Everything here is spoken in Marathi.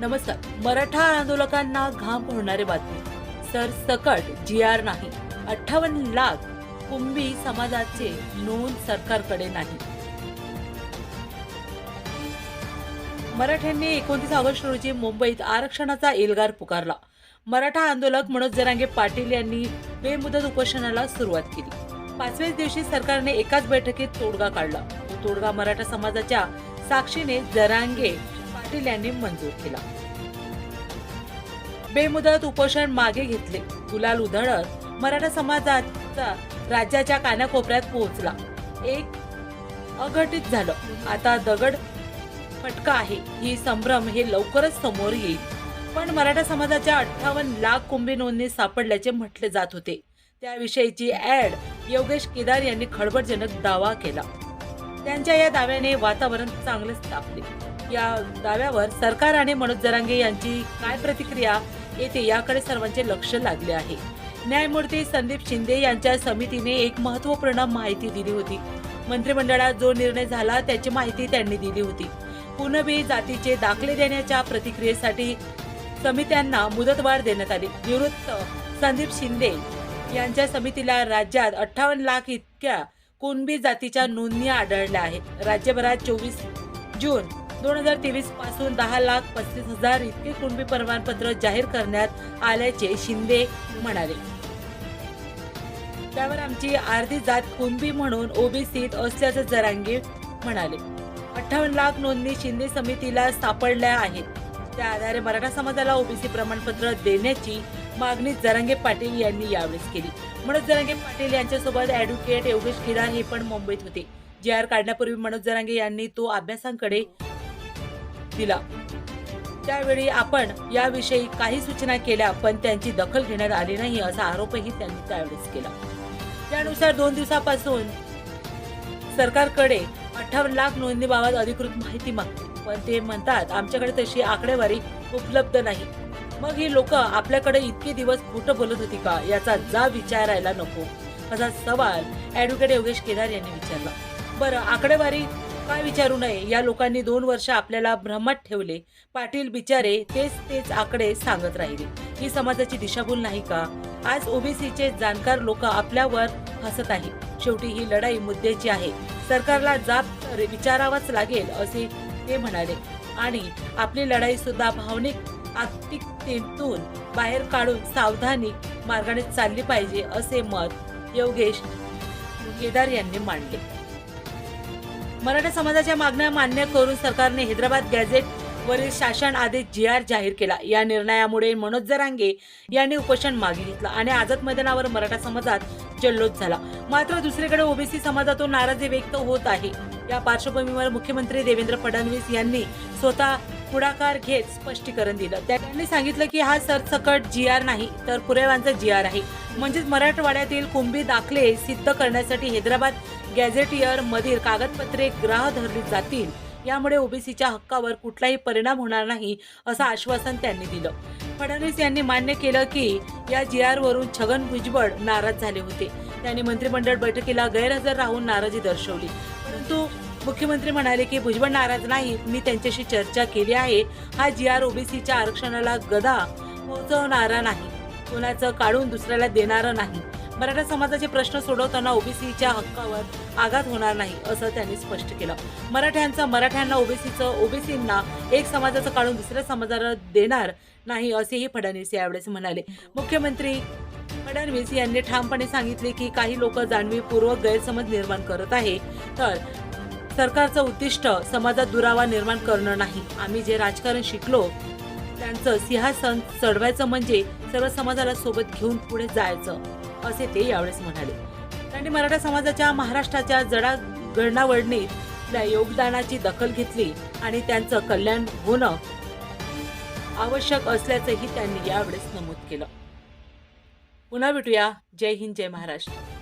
नमस्कार. मराठा आंदोलकांना घाम होणारे बातमी. सर सकट जी आर नाही. अठ्ठावन्न लाख कुंभी समाजाचे नोंद सरकारकडे नाही. मराठ्यांनी एकोणतीस ऑगस्ट रोजी मुंबईत आरक्षणाचा एल्गार पुकारला. मराठा आंदोलक मनोज जरांगे पाटील यांनी बेमुदत उपोषणाला सुरुवात केली. पाचव्याच दिवशी सरकारने एकाच बैठकीत तोडगा काढला. तो तोडगा मराठा समाजाच्या साक्षीने जरांगे पाटील यांनी मंजूर केला. बेमुदत उपोषण मागे घेतले. गुलाल उधळत मराठा समाजाचा राज्याच्या कानाकोपऱ्यात पोहोचला. एक अघटित झालं. आता दगड फटका आहे. ही संभ्रम हे लवकरच समोर येईल. पण मराठा समाजाच्या अठ्ठावन्न लाख कुंभी नोंदणी सापडल्याचे म्हटले जात होते. त्याविषयीची ऍड योगेश केदार यांनी खळबळजनक दावा केला. त्यांच्या या दाव्याने वातावरण चांगलेच तापले. या दाव्यावर सरकार आणि मनोज जरांगे यांची काय प्रतिक्रिया येते याकडे सर्वांचे लक्ष लागले आहे. न्यायमूर्ती संदीप शिंदे यांच्या समितीने एक महत्त्वपूर्ण माहिती दिली होती. मंत्रिमंडळात जो निर्णय झाला त्याची माहिती त्यांनी दिली होती. कुणबी जातीचे दाखले देण्याच्या प्रतिक्रियेसाठी समित्यांना मुदतवाढ देण्यात आली. निवृत्त संदीप शिंदे यांच्या समितीला राज्यात अठ्ठावन्न लाख इतक्या कुणबी जातीच्या नोंदणी आढळल्या आहेत. राज्यभरात चोवीस जून दोन हजार तेवीसपासून दहा लाख पस्तीस हजार इतके कुणबी प्रमाणपत्र जाहीर करण्यात आल्याचे शिंदे म्हणाले. त्यावर आमची अर्धी जात कुणबी म्हणून ओबीसीत असल्याचं जरांगे म्हणाले. अठ्ठावन्न लाख नोंदणी शिंदे समितीला सापडल्या आहेत. त्या आधारे मराठा समाजाला ओबीसी प्रमाणपत्र देण्याची मागणी जरांगे पाटील यांनी यावेळेस केली. मनोज जरांगे पाटील यांच्यासोबत ऍडव्होकेट योगेश केदार हे पण मुंबईत होते. जी आर काढण्यापूर्वी मनोज जरांगे यांनी तो अभ्यासांकडे दिला. त्यावेळी आपण याविषयी काही सूचना केल्या पण त्यांची दखल घेण्यात आली नाही असा आरोपही त्यांनी त्यावेळेस केला. त्यानुसार दोन दिवसापासून सरकारकडे अठ्ठावन्न लाख नोंदणीबाबत अधिकृत माहिती मागते पण ते म्हणतात आमच्याकडे तशी आकडेवारी उपलब्ध नाही. मग ही लोक आपल्याकडे इतके दिवस खोटं बोलत होती का? याचा जा विचारायला नको. असा सवाल ऍडव्होकेट योगेश केदार यांनी विचारला. बरं आकडेवारी काय विचारू नये? या लोकांनी दोन वर्ष आपल्याला भ्रमात ठेवले. पाटील बिचारे तेच तेच आकडे सांगत राहिले. ही समाजाची दिशाभूल नाही का? आज ओबीसीचे जाणकार लोक आपल्यावर हसत आहे शेवटी ही लढाई मुद्द्याची आहे. सरकारला जाब विचारावाच लागेल असे ते म्हणाले. आणि आपली लढाई सुद्धा भावनिक आत्तिकतेतून बाहेर काढून सावधानी मार्गाने चालली पाहिजे असे मत योगेश केदार यांनी मांडले. मराठा समाजाच्या मागण्या मान्य करून सरकारने हैदराबाद गॅझेट वरील शासन आदेश जी आर जाहीर केला. या निर्णयामुळे मनोज जरांगे यांनी उपोषण मागे घेतलं आणि आझाद मैदानावर मराठा समाजात जल्लोष झाला. मात्र दुसरीकडे ओबीसी समाजातून नाराजी व्यक्त होत आहे. या पार्श्वभूमीवर मुख्यमंत्री देवेंद्र फडणवीस यांनी स्वतः पुढाकार घेत स्पष्टीकरण दिलं. त्यांनी सांगितलं की हा सरसकट जी आर नाही तर पुराव्यांचा जी आर आहे. म्हणजेच मराठवाड्यातील कुंभी दाखले सिद्ध करण्यासाठी हैदराबाद गॅझेटियर मधील कागदपत्रे ग्राह धरली जातील. यामुळे ओबीसीच्या हक्कावर कुठलाही परिणाम होणार नाही असं आश्वासन त्यांनी दिलं. फडणवीस यांनी मान्य केलं की या जी आर वरून छगन भुजबळ नाराज झाले होते. त्यांनी मंत्रिमंडळ बैठकीला गैरहजर राहून नाराजी दर्शवली. परंतु मुख्यमंत्री म्हणाले की भुजबळ नाराज नाही मी त्यांच्याशी चर्चा केली आहे. हा जी आर ओबीसीच्या आरक्षणाला गदा पोहोचवणारा नाही. कोणाचं काढून दुसऱ्याला देणारं नाही. मराठा समाजाचे प्रश्न सोडवताना ओबीसीच्या हक्कावर आघात होणार नाही असं त्यांनी स्पष्ट केलं. मराठ्यांचं मराठ्यांना ओबीसीचं ओबीसींना एक समाजाचं काढून दुसऱ्या समाजाला देणार नाही असेही फडणवीस यावेळेस म्हणाले. मुख्यमंत्री फडणवीस यांनी ठामपणे सांगितले की काही लोक जाणवीपूर्वक गैरसमज निर्माण करत आहे. तर सरकारचं उद्दिष्ट समाजात दुरावा निर्माण करणं नाही. आम्ही जे राजकारण शिकलो त्यांचं सिंहासन चढवायचं म्हणजे सर्व समाजाला सोबत घेऊन पुढे जायचं असे ते यावेळेस म्हणाले. त्यांनी मराठा समाजाच्या महाराष्ट्राच्या जडा घडणावडणीतल्या योगदानाची दखल घेतली आणि त्यांचं कल्याण होणं आवश्यक असल्याचंही त्यांनी यावेळेस नमूद केलं. पुन्हा भेटूया. जय हिंद जय महाराष्ट्र.